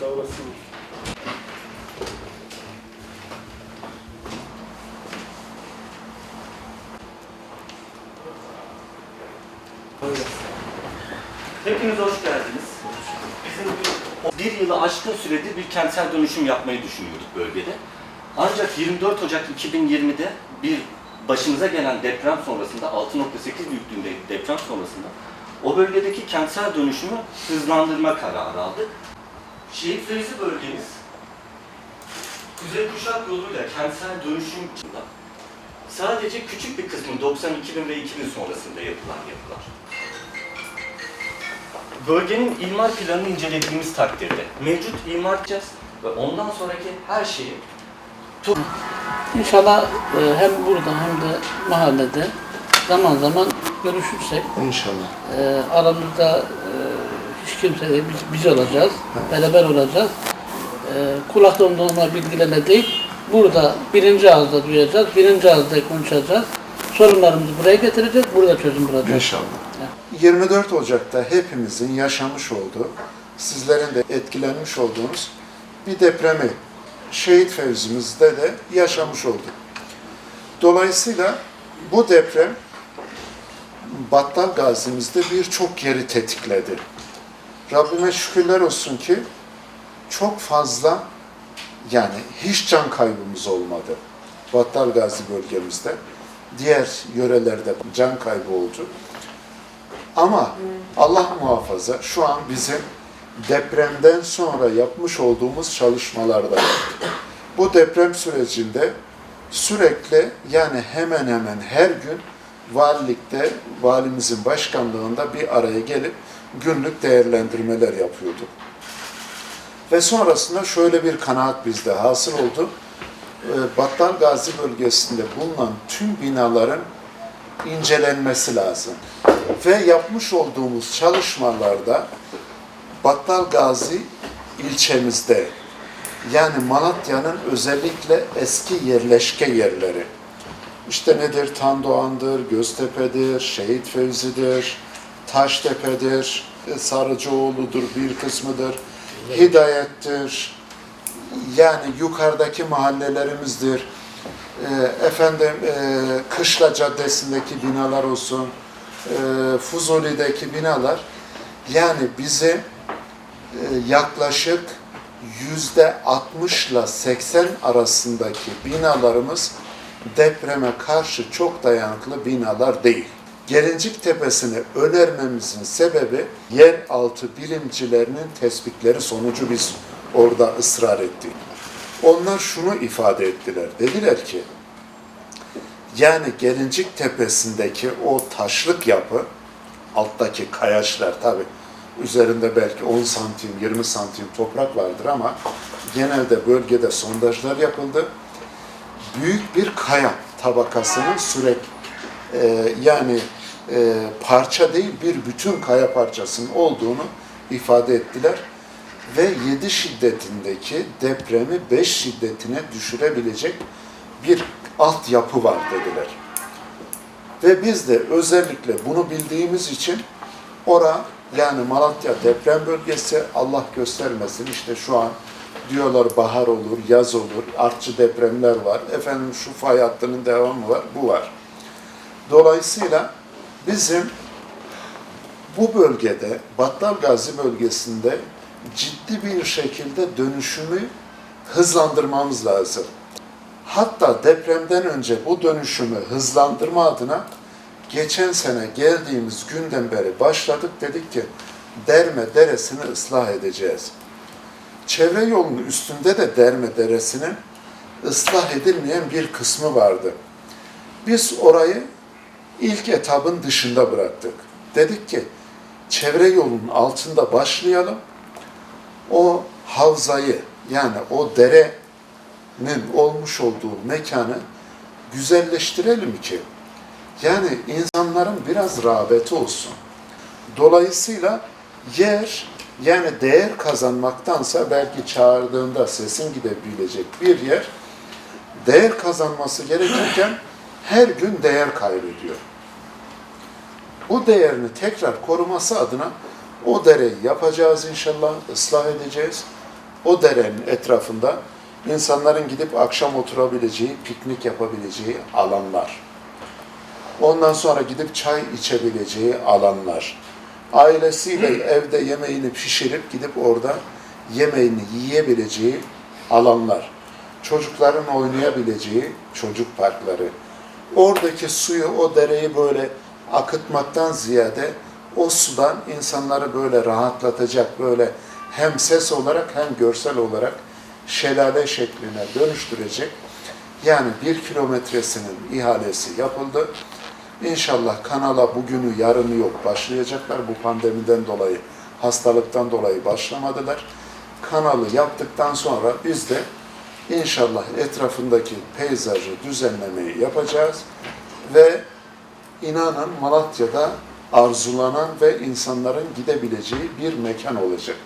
Sağ olasın. Hepiniz hoş geldiniz. Bizim bir, bir yılı aşkın süredir bir kentsel dönüşüm yapmayı düşünüyorduk bölgede. Ancak 24 Ocak 2020'de bir başımıza gelen deprem sonrasında 6.8 büyüklüğünde deprem sonrasında o bölgedeki kentsel dönüşümü hızlandırma kararı aldık. Şehit Fevzi bölgemiz Kuzey Kuşak yoluyla kentsel dönüşüm içinde sadece küçük bir kısmı 92 ve 2000 sonrasında yapılan yapılar. Bölgenin imar planını incelediğimiz takdirde mevcut imar ve ondan sonraki her şeyi İnşallah e, hem burada hem de mahallede zaman zaman görüşürsek İnşallah. e, aramızda e, hiç kimse değil, biz, biz olacağız, beraber olacağız. E, kulak dolma bilgilerle değil, burada birinci ağızda duyacağız, birinci ağızda konuşacağız. Sorunlarımızı buraya getireceğiz, burada çözüm bulacağız. İnşallah. 24 Ocak'ta hepimizin yaşamış olduğu, sizlerin de etkilenmiş olduğunuz bir depremi şehit fevzimizde de yaşamış olduk. Dolayısıyla bu deprem Battal Gazi'mizde birçok yeri tetikledi. Rabbime şükürler olsun ki çok fazla yani hiç can kaybımız olmadı. Battal Gazi bölgemizde. Diğer yörelerde can kaybı oldu. Ama Allah muhafaza şu an bizim depremden sonra yapmış olduğumuz çalışmalarda bu deprem sürecinde sürekli yani hemen hemen her gün valilikte, valimizin başkanlığında bir araya gelip günlük değerlendirmeler yapıyorduk. Ve sonrasında şöyle bir kanaat bizde hasıl oldu. Ee, Battal Gazi bölgesinde bulunan tüm binaların incelenmesi lazım. Ve yapmış olduğumuz çalışmalarda Battal Gazi ilçemizde yani Malatya'nın özellikle eski yerleşke yerleri işte nedir? Tandoğan'dır, Göztepe'dir, Şehit Fevzi'dir, Taştepe'dir, e, Sarıcıoğlu'dur bir kısmıdır, Hidayet'tir, yani yukarıdaki mahallelerimizdir, e, efendim e, Kışla Caddesi'ndeki binalar olsun, Fuzuli'deki binalar, yani bize e, yaklaşık yüzde 60 ile 80 arasındaki binalarımız depreme karşı çok dayanıklı binalar değil. Gelincik Tepesi'ni önermemizin sebebi yeraltı bilimcilerinin tespitleri sonucu biz orada ısrar ettik. Onlar şunu ifade ettiler. Dediler ki yani Gelincik Tepesi'ndeki o taşlık yapı alttaki kayaçlar tabi üzerinde belki 10 santim 20 santim toprak vardır ama genelde bölgede sondajlar yapıldı. Büyük bir kaya tabakasının sürek e, yani e, parça değil bir bütün kaya parçasının olduğunu ifade ettiler ve 7 şiddetindeki depremi 5 şiddetine düşürebilecek bir altyapı var dediler. Ve biz de özellikle bunu bildiğimiz için ora yani Malatya deprem bölgesi Allah göstermesin işte şu an diyorlar bahar olur, yaz olur, artçı depremler var. Efendim şu fay hattının devamı var, bu var. Dolayısıyla bizim bu bölgede, Battal Gazi bölgesinde ciddi bir şekilde dönüşümü hızlandırmamız lazım. Hatta depremden önce bu dönüşümü hızlandırma adına geçen sene geldiğimiz günden beri başladık dedik ki Derme Deresi'ni ıslah edeceğiz. Çevre yolunun üstünde de Derme Deresi'nin ıslah edilmeyen bir kısmı vardı. Biz orayı ilk etabın dışında bıraktık. Dedik ki çevre yolunun altında başlayalım. O havzayı yani o derenin olmuş olduğu mekanı güzelleştirelim ki yani insanların biraz rağbeti olsun. Dolayısıyla yer yani değer kazanmaktansa belki çağırdığında sesin gidebilecek bir yer değer kazanması gerekirken her gün değer kaybediyor. Bu değerini tekrar koruması adına o dereyi yapacağız inşallah, ıslah edeceğiz. O derenin etrafında insanların gidip akşam oturabileceği, piknik yapabileceği alanlar. Ondan sonra gidip çay içebileceği alanlar. Ailesiyle evde yemeğini pişirip gidip orada yemeğini yiyebileceği alanlar. Çocukların oynayabileceği çocuk parkları. Oradaki suyu, o dereyi böyle akıtmaktan ziyade o sudan insanları böyle rahatlatacak, böyle hem ses olarak hem görsel olarak şelale şekline dönüştürecek. Yani bir kilometresinin ihalesi yapıldı. İnşallah kanala bugünü yarını yok başlayacaklar. Bu pandemiden dolayı, hastalıktan dolayı başlamadılar. Kanalı yaptıktan sonra biz de inşallah etrafındaki peyzajı düzenlemeyi yapacağız. Ve inanın Malatya'da arzulanan ve insanların gidebileceği bir mekan olacak.